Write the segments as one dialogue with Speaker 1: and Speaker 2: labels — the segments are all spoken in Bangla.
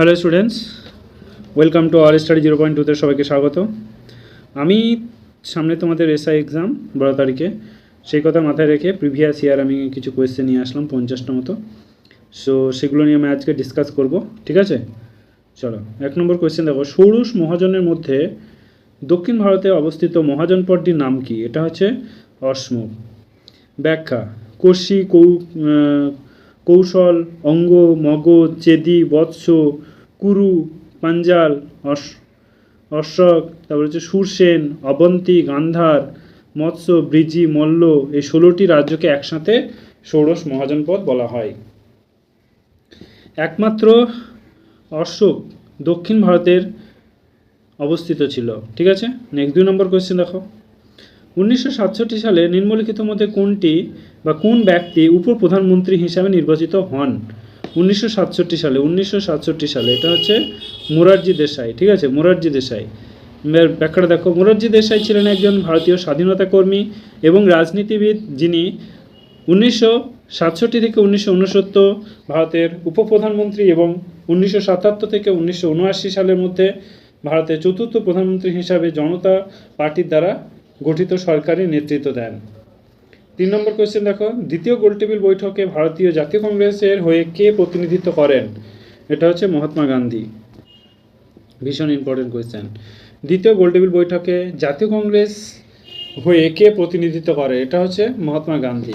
Speaker 1: Hello students welcome to R study zero point টুতে সবাইকে স্বাগত। আমি সামনে তোমাদের এসআই এক্সাম বারো তারিখে, সেই কথা মাথায় রেখে প্রিভিয়াস ইয়ার আমি কিছু কোয়েশ্চেন নিয়ে আসলাম পঞ্চাশটা মতো। সো সেগুলো নিয়ে আমি আজকে ডিসকাস করব, ঠিক আছে? চলো, এক নম্বর কোয়েশ্চেন দেখো। সৌরুষ মহাজনের মধ্যে দক্ষিণ ভারতে অবস্থিত মহাজন পদটির নাম কি? এটা হচ্ছে অশ্ম ব্যাখ্যা কোষি কৌ কৌশল, অঙ্গ, মগজ, চেদি, বৎস, কুরু, পাঞ্জাল, অশ, অশোক, তারপর হচ্ছে সুরসেন, অবন্তী, গান্ধার, মৎস্য, ব্রিজি, মল্ল, এই ষোলোটি রাজ্যকে একসাথে ষোড়শ মহাজনপদ বলা হয়। একমাত্র অশোক দক্ষিণ ভারতের অবস্থিত ছিল। ঠিক আছে? নেক্সট দুই নম্বর কোয়েশ্চেন দেখো। উনিশশো সাতষট্টি সালে নিম্নলিখিত মধ্যে কোনটি বা কোন ব্যক্তি উপপ্রধানমন্ত্রী হিসাবে নির্বাচিত হন? উনিশশো সাতষট্টি সালে, উনিশশো সাতষট্টি সালে, এটা হচ্ছে মোরারজি দেশাই, ঠিক আছে? মোরারজি দেশাই। ব্যাখ্যাটা দেখো, মোরারজি দেশাই ছিলেন একজন ভারতীয় স্বাধীনতা কর্মী এবং রাজনীতিবিদ যিনি উনিশশো সাতষট্টি থেকে উনিশশো উনসত্তর ভারতের উপপ্রধানমন্ত্রী এবং উনিশশো সাতাত্তর থেকে উনিশশো উনআশি সালের মধ্যে ভারতের চতুর্থ প্রধানমন্ত্রী হিসাবে জনতা পার্টির দ্বারা গঠিত সরকারের নেতৃত্ব দেন। তিন নম্বর কোয়েশ্চেন দেখো, দ্বিতীয় গোলটেবিল বৈঠকে ভারতীয় জাতীয় কংগ্রেসের হয়ে কে প্রতিনিধিত্ব করেন? এটা হচ্ছে মহাত্মা গান্ধী। ভীষণ ইম্পর্টেন্ট কোয়েশ্চেন দ্বিতীয় গোলটেবিল বৈঠকে জাতীয় কংগ্রেস হয়ে কে প্রতিনিধিত্ব করে? এটা হচ্ছে মহাত্মা গান্ধী।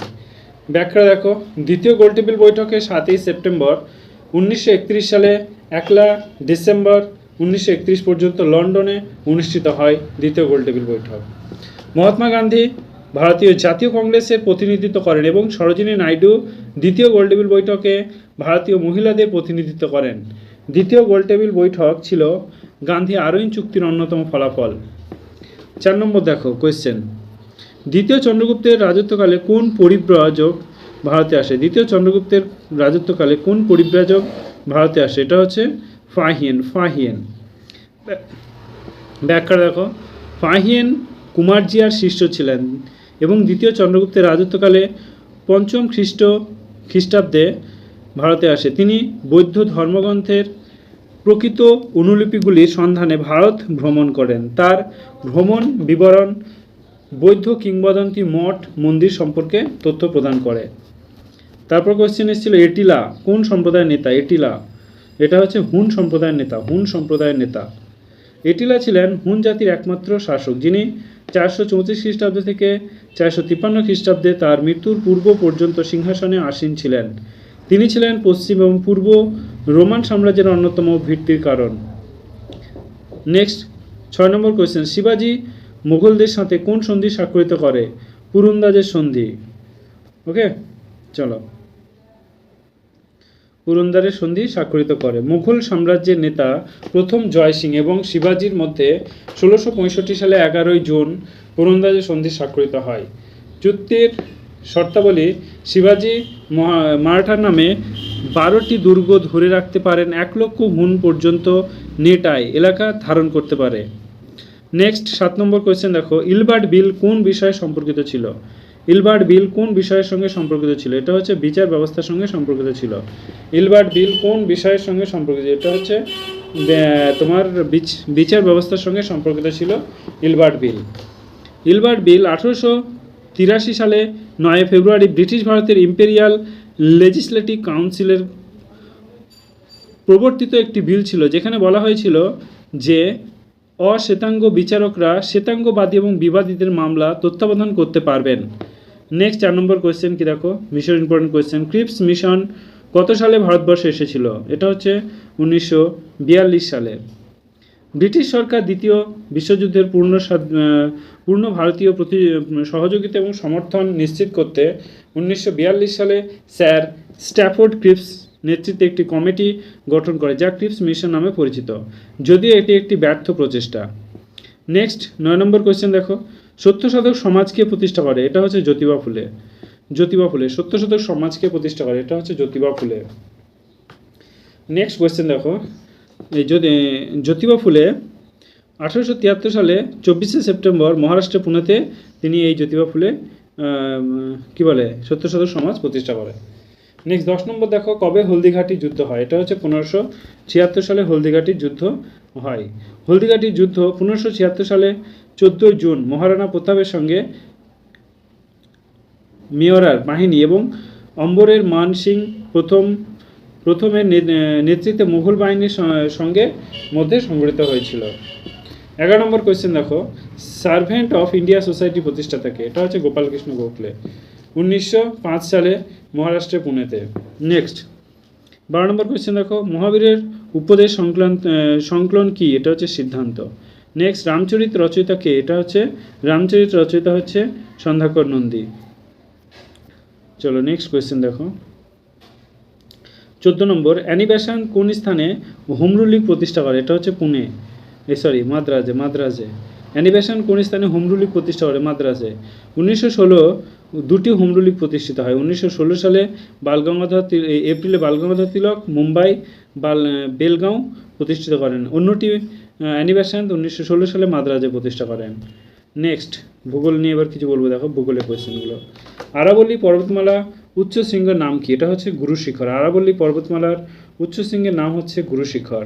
Speaker 1: ব্যাখ্যা দেখো, দ্বিতীয় গোলটেবিল বৈঠকে সাতই সেপ্টেম্বর উনিশশো একত্রিশ সালে একলা ডিসেম্বর উনিশশো একত্রিশ পর্যন্ত লন্ডনে অনুষ্ঠিত হয় দ্বিতীয় গোলটেবিল বৈঠক। মহাত্মা গান্ধী ভারতীয় জাতীয় কংগ্রেসের প্রতিনিধিত্ব করেন এবং সরোজিনী নাইডু দ্বিতীয় গোলটেবিল বৈঠকে ভারতীয় মহিলাদের প্রতিনিধিত্ব করেন। দ্বিতীয় গোলটেবিল বৈঠক ছিল গান্ধী আরোইন চুক্তির অন্যতম ফলাফল। চার নম্বর দেখো কোয়েশ্চেন দ্বিতীয় চন্দ্রগুপ্তের রাজত্বকালে কোন পরিব্রাজক ভারতে আসে? দ্বিতীয় চন্দ্রগুপ্তের রাজত্বকালে কোন পরিব্রাজক ভারতে আসে? এটা হচ্ছে ফাহিয়েন ফাহিয়েন। ব্যাখ্যা দেখো, ফাহিয়েন কুমারজিয়ার শিষ্য ছিলেন এবং দ্বিতীয় চন্দ্রগুপ্তের রাজত্বকালে পঞ্চম খ্রিস্ট খ্রিস্টাব্দে ভারতে আসে। তিনি বৌদ্ধ ধর্মগ্রন্থের প্রকৃত অনুলিপিগুলির সন্ধানে ভারত ভ্রমণ করেন। তার ভ্রমণ বিবরণ বৌদ্ধ কিংবদন্তি মঠ মন্দির সম্পর্কে তথ্য প্রদান করে। তারপর কোশ্চেন এসেছিল, এটিলা, কোন সম্প্রদায়ের নেতা? এটিলা, এটা হচ্ছে হুন সম্প্রদায়ের নেতা, হুন সম্প্রদায়ের নেতা। এটিলা ছিলেন হুন জাতির একমাত্র শাসক, যিনি চারশো চৌত্রিশ খ্রিস্টাব্দ থেকে চারশো তিপ্পান্ন খ্রিস্টাব্দে তার মৃত্যুর পূর্ব পর্যন্ত সিংহাসনে আসীন ছিলেন। তিনি ছিলেন পশ্চিম এবং পূর্ব রোমান সাম্রাজ্যের অন্যতম ভিত্তির কারণ। নেক্সট, ছয় নম্বর কোয়েশ্চেন শিবাজি মুঘলদের সাথে কোন সন্ধি স্বাক্ষরিত করে? পুরন্দাজের সন্ধি। ওকে চলো। পুরন্দারের সন্ধি স্বাক্ষরিত করে। মুঘল সাম্রাজ্যের নেতা প্রথম জয় সিং এবং শিবাজির মধ্যে ষোলোশো সালে এগারোই জুন পুরন্দাজের সন্ধি স্বাক্ষরিত হয়। চুক্তির শর্তাবলী শিবাজি মারাঠার নামে বারোটি দুর্গ ধরে রাখতে পারেন, এক লক্ষ হুন পর্যন্ত নেটায় এলাকা ধারণ করতে পারে। নেক্সট, সাত নম্বর কোয়েশ্চেন দেখো, ইলবার্ট বিল কোন বিষয়ে সম্পর্কিত ছিল? ইলবার্ট বিল কোন বিষয়ের সঙ্গে সম্পর্কিত ছিল? এটা হচ্ছে বিচার ব্যবস্থার সঙ্গে সম্পর্কিত ছিল। ইলবার্ট বিল কোন বিষয়ের সঙ্গে সম্পর্কিত? এটা হচ্ছে তোমার বিচ- বিচার ব্যবস্থার সঙ্গে সম্পর্কিত ছিল ইলবার্ট বিল। ইলবার্ট বিল আঠেরোশো তিরাশি সালে নয় ফেব্রুয়ারি ব্রিটিশ ভারতের ইম্পেরিয়াল লেজিসলেটিভ কাউন্সিলের প্রবর্তিত একটি বিল ছিল, যেখানে বলা হয়েছিল যে অশ্বেতাঙ্গ বিচারকরা শ্বেতাঙ্গবাদী এবং বিবাদীদের মামলা তত্ত্বাবধান করতে পারবেন। নেক্সট চার নম্বর কোয়েশ্চেন কি দেখো? Mission important question Cripps mission কত সালে ভারতবর্ষে এসেছিল? এটা হচ্ছে উনিশশো বিয়াল্লিশ সালে। ব্রিটিশ সরকার দ্বিতীয় বিশ্বযুদ্ধের পূর্ণ পূর্ণ ভারতীয় প্রতি সহযোগিতা এবং সমর্থন নিশ্চিত করতে উনিশশো বিয়াল্লিশ সালে স্যার স্ট্যাফোর্ড ক্রিপস নেতৃত্বে একটি কমিটি গঠন করে, যা ক্রিপস মিশন নামে পরিচিত। যদিও এটি একটি ব্যর্থ প্রচেষ্টা। নেক্সট নয় নম্বর কোয়েশ্চেন দেখো। সত্য শতক সমাজকে প্রতিষ্ঠা করে, এটা হচ্ছে জ্যোতিবা ফুলে। জ্যোতিবা ফুলে সত্য শতক সমাজকে প্রতিষ্ঠা করে, এটা হচ্ছে জ্যোতিবা ফুলে। নেক্সট কোয়েশ্চেন দেখো। জ্যোতিবা ফুলে আঠারোশো তিয়াত্তর সালে চব্বিশে সেপ্টেম্বর মহারাষ্ট্রের পুনেতে তিনি এই জ্যোতিবা ফুলে কি বলে সত্য শতক সমাজ প্রতিষ্ঠা করে। নেক্সট দশ নম্বর দেখো, কবে হলদিঘাটি যুদ্ধ হয়? এটা হচ্ছে পনেরোশো ছিয়াত্তর সালে হলদিঘাটির যুদ্ধ হয়। হলদিঘাটির যুদ্ধ পনেরোশো ছিয়াত্তর সালে চোদ্দোই জুন মহারানা প্রতাপের সঙ্গে মেয়রার বাহিনী এবং অম্বরের মান সিং প্রথম, প্রথমের নেতৃত্বে মুঘল বাহিনীর সঙ্গে মধ্যে সংগঠিত হয়েছিল। এগারো নম্বর কোয়েশ্চেন দেখো। সার্ভেন্ট অফ ইন্ডিয়া সোসাইটি প্রতিষ্ঠাতাকে এটা হচ্ছে গোপালকৃষ্ণ গোখলে, উনিশশো পাঁচ সালে মহারাষ্ট্রের পুনেতে। নেক্সট বারো নম্বর কোয়েশ্চেন দেখো। মহাবীরের উপদেশ সংকলন সংকলন কি? এটা হচ্ছে সিদ্ধান্ত। নেক্সট রামচরিত রচয়িতা কে, এটা হচ্ছে রামচরিত রচয়িতা হচ্ছে সন্ধ্যাকর নন্দী চলো নেক্সট কোয়েশ্চেন দেখো। চোদ্দ নম্বর, অ্যানিবেশন কোন স্থানে হোমরুল লীগ প্রতিষ্ঠা করে? এটা হচ্ছে পুনে। এ সরি মাদ্রাজে মাদ্রাজে। অ্যানিবেশন কোন স্থানে হোমরুল লীগ প্রতিষ্ঠা করে? মাদ্রাজে। উনিশশো ষোলো দুটি হোমরুল লীগ প্রতিষ্ঠিত হয়। উনিশশো ষোলো সালে বালগঙ্গাধর এপ্রিলে বালগঙ্গাধর তিলক মুম্বাই, বাল, বেলগাঁও প্রতিষ্ঠিত করেন। অন্যটি অ্যানিবেশন উনিশশো ষোলো সালে মাদ্রাজে প্রতিষ্ঠা করেন। নেক্সট ভূগোল নিয়ে এবার কিছু বলব, দেখো, ভূগোলের কোয়েশ্চেনগুলো আরাবল্লী পর্বতমালা উচ্চ শৃঙ্গের নাম কি? এটা হচ্ছে গুরু শিখর। আরাবল্লী পর্বতমালার উচ্চ শৃঙ্গের নাম হচ্ছে গুরু শিখর।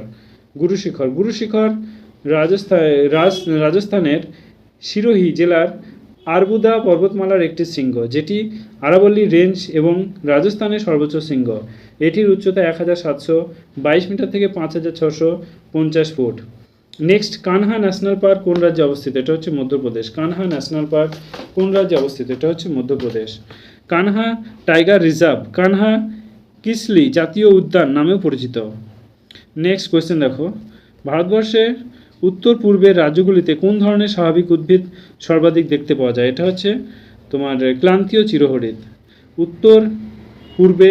Speaker 1: গুরু শিখর। গুরু শিখর রাজস্থান, রাজ, রাজস্থানের সিরোহি জেলার আরবুদা পর্বতমালার একটি শৃঙ্গ, যেটি আরাবল্লী রেঞ্জ এবং রাজস্থানের সর্বোচ্চ শৃঙ্গ। এটির উচ্চতা এক হাজার সাতশো বাইশ মিটার থেকে পাঁচ হাজার ছশো পঞ্চাশ foot. Next Kanha national park কোন রাজ্যে অবস্থিত? এটা হচ্ছে মধ্যপ্রদেশ। কানহা ন্যাশনাল পার্ক কোন রাজ্যে অবস্থিত? এটা হচ্ছে মধ্যপ্রদেশ। কানহা টাইগার রিজার্ভ কানহা কিসলি জাতীয় উদ্যান নামেও পরিচিত। নেক্সট কোয়েশ্চেন দেখো। ভারতবর্ষের উত্তর পূর্বের রাজ্যগুলিতে কোন ধরনের স্বাভাবিক উদ্ভিদ সর্বাধিক দেখতে পাওয়া যায়? এটা হচ্ছে তোমার ক্লান্তীয় চিরহরিৎ উত্তর পূর্বে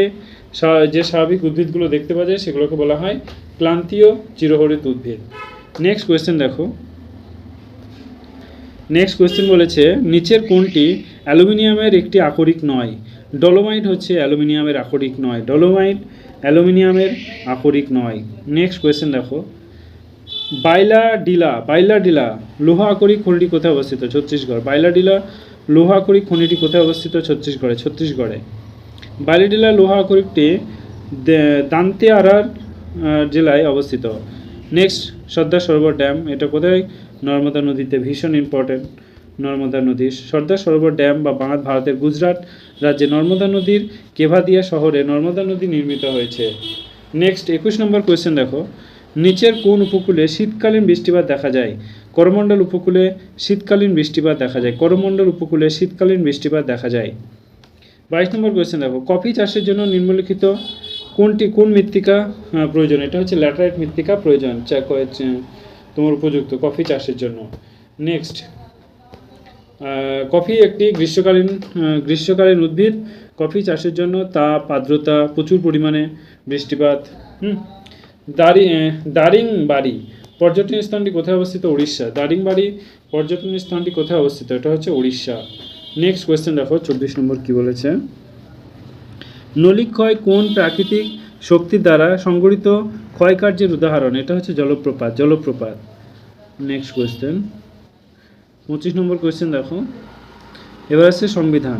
Speaker 1: যে স্বাভাবিক উদ্ভিদগুলো দেখতে পাওয়া যায় সেগুলোকে বলা হয় ক্লান্তীয় চিরহরিৎ উদ্ভিদ। নেক্সট কোয়েশ্চেন দেখো। নেক্সট কোয়েশ্চেন বলেছে, নিচের কোনটি অ্যালুমিনিয়ামের একটি আকরিক নয়? ডলোমাইট হচ্ছে অ্যালুমিনিয়ামের আকরিক নয়। ডলোমাইট অ্যালুমিনিয়ামের আকরিক নয়। নেক্সট কোয়েশ্চেন দেখো। বাইলা ডিলা বাইলা ডিলা লোহা আকরিক খনিটি কোথায় অবস্থিত? ছত্তিশগড়। বাইলা ডিলা লোহা আকরিক খনিটি কোথায় অবস্থিত? ছত্তিশগড়ে ছত্তিশগড়ে। বাইলাডিলা লোহা আকরিকটি দান্তেয়ারার জেলায় অবস্থিত। নেক্সট সর্দার সরোবর ড্যাম, এটা কোথায়? নর্মদা নদীতে, ভীষণ ইম্পর্টেন্ট নর্মদা নদী। সর্দার সরোবর ড্যাম বা বাংলা ভারতের গুজরাট রাজ্যে নর্মদা নদীর কেভাদিয়া শহরে নর্মদা নদী নির্মিত হয়েছে। নেক্সট একুশ নম্বর কোয়েশ্চেন দেখো। নিচের কোন উপকূলে শীতকালীন বৃষ্টিপাত দেখা যায়? করমণ্ডল উপকূলে শীতকালীন বৃষ্টিপাত দেখা যায়। করমণ্ডল উপকূলে শীতকালীন বৃষ্টিপাত দেখা যায়। বাইশ নম্বর কোয়েশ্চেন দেখো। কফি চাষের জন্য নিম্নলিখিত কোনটি, কোন মৃত্তিকা প্রয়োজন? এটা হচ্ছে ল্যাটারাইট মৃত্তিকা প্রয়োজন চা- তোমার উপযুক্ত কফি চাষের জন্য। নেক্সট কফি একটি গ্রীষ্মকালীন গ্রীষ্মকালীন উদ্ভিদ। কফি চাষের জন্য তাপ, আর্দ্রতা প্রচুর পরিমাণে, বৃষ্টিপাত, হুম। দারি দারিংবাড়ি, পর্যটন স্থানটি কোথায় অবস্থিত? উড়িষ্যা। দারিংবাড়ি, পর্যটন স্থানটি কোথায় অবস্থিত? এটা হচ্ছে উড়িষ্যা। নেক্সট কোয়েশ্চেন দেখো, চব্বিশ নম্বর কি বলেছে? নলিক্ষয় কোন প্রাকৃতিক শক্তির দ্বারা সংগঠিত ক্ষয়কার্যের উদাহরণ। এটা হচ্ছে জলপ্রপাত জলপ্রপাত। নেক্সট কোয়েশ্চেন পঁচিশ নম্বর কোয়েশ্চেন দেখো। এবার আছে সংবিধান।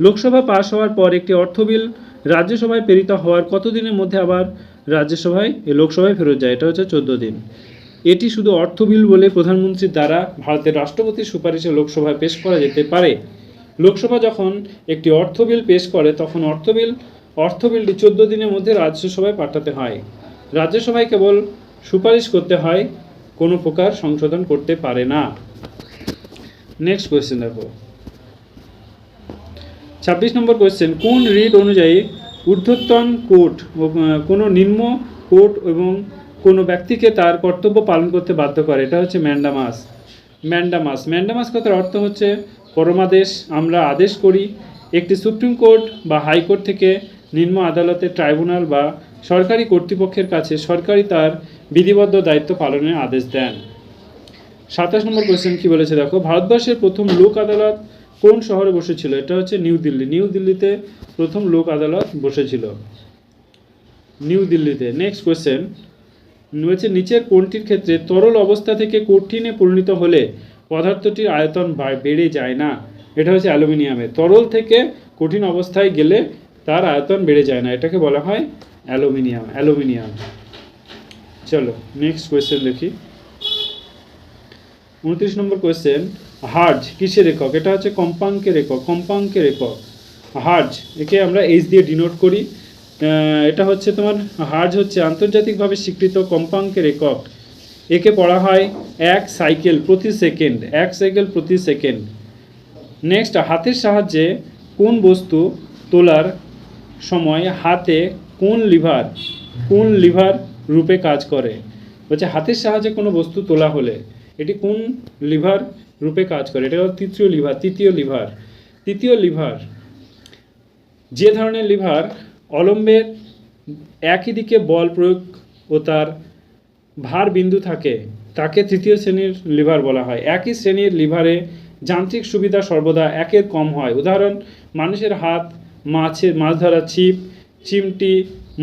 Speaker 1: লোকসভা পাশ হওয়ার পর একটি অর্থ বিল রাজ্যসভায় প্রেরিত হওয়ার কতদিনের মধ্যে আবার রাজ্যসভায় লোকসভায় ফেরত যায়? এটা হচ্ছে চোদ্দ দিন। এটি শুধু অর্থ বিল বলে প্রধানমন্ত্রীর দ্বারা ভারতের রাষ্ট্রপতির সুপারিশে লোকসভায় পেশ করা যেতে পারে। লোকসভা যখন একটি অর্থ বিল পেশ করে, তখন অর্থ বিল, অর্থ বিলটি চোদ্দ দিনের মধ্যে রাজ্যসভায় পাঠাতে হয়। রাজ্যসভায় কেবল সুপারিশ করতে হয়, কোনো প্রকার সংশোধন করতে পারে না। নেক্সট কোয়েশ্চেন দেখো। ছাব্বিশ নম্বর কোয়েশ্চেন কোন রিট অনুযায়ী ঊর্ধ্বতন কোর্ট, কোনো নিম্ন কোর্ট এবং কোনো ব্যক্তিকে তার কর্তব্য পালন করতে বাধ্য করে? এটা হচ্ছে ম্যান্ডামাস। ম্যান্ডামাস। ম্যান্ডামাস কথার অর্থ হচ্ছে পরমাদেশ আমরা আদেশ করি, একটি সুপ্রিম কোর্ট বা হাইকোর্ট থেকে নিম্ন আদালতের ট্রাইব্যুনাল বা সরকারি কর্তৃপক্ষের কাছে সরকারি তার বিধিবদ্ধ দায়িত্ব পালনের আদেশ দেন। সাতাশ নম্বর কোয়েশ্চেন কি বলেছে? দেখো, ভারতবর্ষের প্রথম লোক আদালত কোন শহরে বসেছিল? এটা হচ্ছে নিউ দিল্লি। নিউ দিল্লিতে প্রথম লোক আদালত বসেছিল। নিউ দিল্লিতে। নেক্সট কোয়েশ্চেন হচ্ছে নিচের কোনটির ক্ষেত্রে তরল অবস্থা থেকে কঠিনে পরিণত হলে পদার্থটির আয়তন বেড়ে যায় না। এটা হচ্ছে অ্যালুমিনিয়ামের। তরল থেকে কঠিন অবস্থায় গেলে তার আয়তন বেড়ে যায় না। এটাকে বলা হয় অ্যালুমিনিয়াম অ্যালুমিনিয়াম। চলো নেক্সট কোয়েশ্চেন দেখি। উনত্রিশ নম্বর কোয়েশ্চেন হার্জ কিসের একক? এটা হচ্ছে কম্পাঙ্কের একক কম্পাঙ্কের একক। হার্জ একে আমরা এইচ দিয়ে ডিনোট করি। এটা হচ্ছে তোমার হার্জ হচ্ছে আন্তর্জাতিকভাবে স্বীকৃত কম্পাঙ্কের একক। একে পড়া হয় এক সাইকেল প্রতি সেকেন্ড, এক সাইকেল প্রতি সেকেন্ড। নেক্সট হাতের সাহায্যে কোন বস্তু তোলার সময় হাতে কোন লিভার কোন লিভার রূপে কাজ করে? বলছে, হাতের সাহায্যে কোনো বস্তু তোলা হলে এটি কোন লিভার রূপে কাজ করে? এটা হলো তৃতীয় লিভার তৃতীয় লিভার। তৃতীয় লিভার, যে ধরনের লিভার অলম্বের একই দিকে বল প্রয়োগ ও তার ভার বিন্দু থাকে, তাকে তৃতীয় শ্রেণির লিভার বলা হয়। একই শ্রেণির লিভারে যান্ত্রিক সুবিধা সর্বদা একের কম হয়। উদাহরণ, মানুষের হাত, মাছের, মাছ ধরার ছিপ, চিমটি,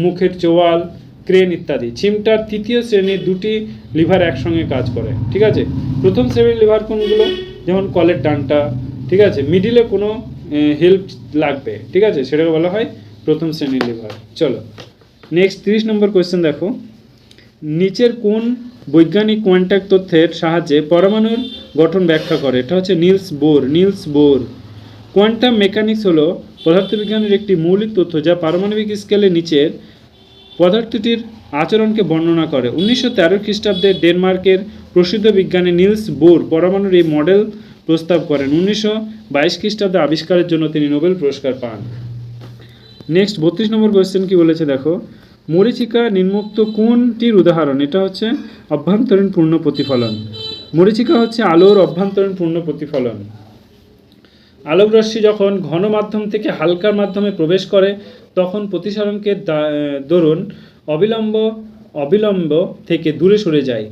Speaker 1: মুখের চোয়াল, ক্রেন ইত্যাদি। চিমটার তৃতীয় শ্রেণির দুটি লিভার একসঙ্গে কাজ করে, ঠিক আছে? প্রথম শ্রেণির লিভার কোনগুলো? যেমন কলের ডানটা, ঠিক আছে? মিডিলে কোনো হেল্প লাগবে, ঠিক আছে? সেটাকে বলা হয় প্রথম শ্রেণির লিভার। চলো, নেক্সট তিরিশ নম্বর কোয়েশ্চেন দেখো। নিচের কোন বৈজ্ঞানিক কোয়ান্টাক তথ্যের সাহায্যে পরমাণুর গঠন ব্যাখ্যা করে? এটা হচ্ছে Niels Bohr Niels Bohr. Quantum mechanics হলো পদার্থবিজ্ঞানের একটি মৌলিক তথ্য যা পারমাণবিক স্কেলে নিচের পদার্থটির আচরণকে বর্ণনা করে। উনিশশো তেরো খ্রিস্টাব্দে ডেনমার্কের প্রসিদ্ধ বিজ্ঞানী নিলস বোর পরমাণুর এই মডেল প্রস্তাব করেন। উনিশশো বাইশ খ্রিস্টাব্দে আবিষ্কারের জন্য তিনি নোবেল পুরস্কার পান। নেক্সট, বত্রিশ নম্বর কোয়েশ্চেন কি বলেছে দেখো? মরিচিকা নিম্নোক্ত কোনটির উদাহরণ? এটা হচ্ছে অভ্যন্তরীণ পূর্ণ প্রতিফলন। মরিচিকা হচ্ছে আলোর অভ্যন্তরীণ পূর্ণ প্রতিফলন। আলোক রশ্মি যখন ঘন মাধ্যম থেকে হালকার মাধ্যমে প্রবেশ করে, তখন প্রতিসরণকে দরুন অবিলম্ব অবিলম্ব থেকে দূরে সরে যায়।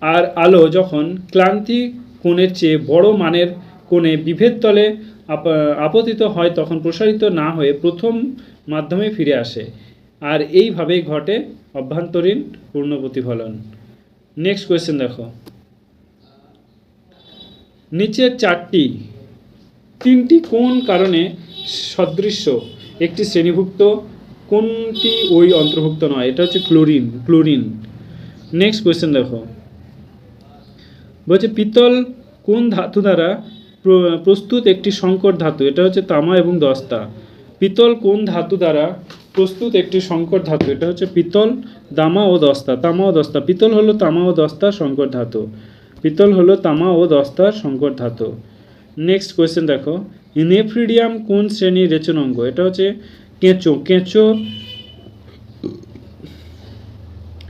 Speaker 1: আর আলো যখন ক্লান্তি কোণের চেয়ে বড় মানের কোণে বিভেদ তলে আপ- আপতিত হয়, তখন প্রসারিত না হয়ে প্রথম মাধ্যমে ফিরে আসে। আর এইভাবেই ঘটে অভ্যন্তরীণ পূর্ণ প্রতিফলন। নেক্সট কোয়েশ্চেন দেখো। নিচের চারটি, তিনটি কোন কারণে সদৃশ্য? একটি শ্রেণীভুক্ত, কোনটি ওই অন্তর্ভুক্ত নয়? এটা হচ্ছে ক্লোরিন ক্লোরিন। নেক্সট কোয়েশ্চেন দেখো। বলছে, পিতল কোন ধাতু দ্বারা প্রস্তুত একটি সংকর ধাতু? এটা হচ্ছে তামা এবং দস্তা। পিতল কোন ধাতু দ্বারা প্রস্তুত একটি সংকর ধাতু। এটা হচ্ছে পিতল দামা ও দস্তা। তামা ও দস্তা। পিতল হলো তামা ও দস্তার সংকর ধাতু। পিতল হলো তামা ও দস্তার সংকর ধাতু। নেক্সট কোয়েশ্চেন দেখো। নেফ্রিডিয়াম কোন শ্রেণির রেচন অঙ্গ? এটা হচ্ছে কেঁচো। কেঁচো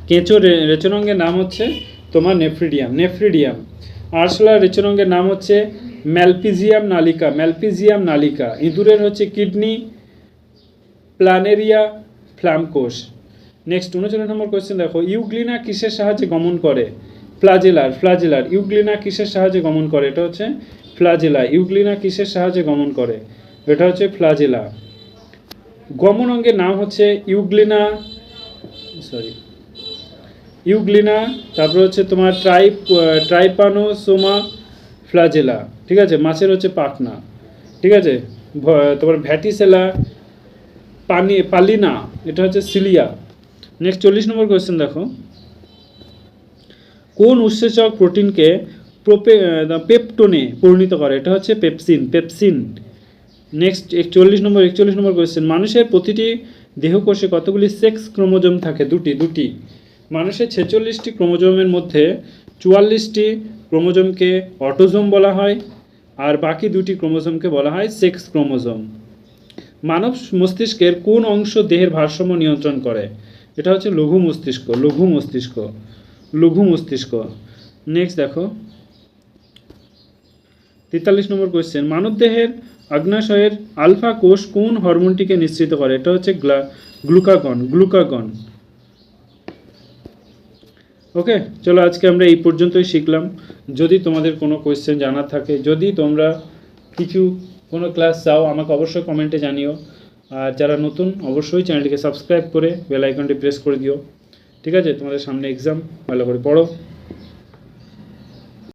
Speaker 1: কেঁচো রে- রেচনাঙ্গের নাম হচ্ছে তোমার নেফ্রিডিয়াম নেফ্রিডিয়াম আরশোলার রেচনাঙ্গের নাম হচ্ছে ম্যালপিজিয়াম নালিকা। ম্যালপিজিয়াম নালিকা। ইঁদুরের হচ্ছে কিডনি প্ল্যানেরিয়া ফ্ল্যামকোষ নেক্সট উনচল্লিশ নম্বর কোয়েশ্চেন দেখো। ইউগ্লিনা কিসের সাহায্যে গমন করে? ফ্লাজেলার ফ্লাজেলার। ইউগ্লিনা কিসের সাহায্যে গমন করে? এটা হচ্ছে ফ্লাজেলা। ইউগ্লিনা কিসের সাহায্যে গমন করে? এটা হচ্ছে ফ্লাজেলা। গমন অঙ্গের নাম হচ্ছে ইউগ্লিনা সরি ইউগ্লিনা, তারপর হচ্ছে তোমার ট্রাইপ ট্রাইপানোসোমা ফ্লাজেলা। ঠিক আছে? মাছের হচ্ছে পাখনা। ঠিক আছে? তোমার ভ্যাটিসেলা পানি, পালিনা, এটা হচ্ছে সিলিয়া। নেক্সট চল্লিশ নম্বর কোয়েশ্চেন দেখো। কোন উৎসেচক প্রোটিনকে প্রোপে পেপটোনে পরিণত করে? এটা হচ্ছে পেপসিন পেপসিন। নেক্সট একচল্লিশ নম্বর একচল্লিশ নম্বর কোয়েশ্চেন মানুষের প্রতিটি দেহকোষে কতগুলি সেক্স ক্রোমোজোম থাকে? দুটি দুটি। মানুষের ছেচল্লিশটি ক্রোমোজোমের মধ্যে চুয়াল্লিশটি ক্রোমোজোমকে অটোজোম বলা হয়, আর বাকি দুটি ক্রোমোজোমকে বলা হয় সেক্স ক্রোমোজোম। মানব মস্তিষ্কের কোন অংশ দেহের ভারসাম্য নিয়ন্ত্রণ করে? এটা হচ্ছে লঘু মস্তিষ্ক লঘু মস্তিষ্ক লঘু মস্তিষ্ক। নেক্সট দেখো। তেতাল্লিশ নম্বর কোয়েশ্চেন মানবদেহের আগ্নাশয়ের আলফা কোষ কোন হরমোনটিকে নিশ্চিত করে? এটা হচ্ছে গ্লা, গ্লুকাগন গ্লুকাগন। ওকে চলো আজকে আমরা এই পর্যন্তই শিখলাম। যদি তোমাদের কোনো কোয়েশ্চেন জানার থাকে, যদি তোমরা কিছু কোনো ক্লাস চাও, আমাকে অবশ্যই কমেন্টে জানিও। আর যারা নতুন, অবশ্যই চ্যানেলটিকে সাবস্ক্রাইব করে বেল আইকনটি প্রেস করে দিও। ঠিক আছে? তোমাদের সামনে এক্সাম ভালো করে পড়ো।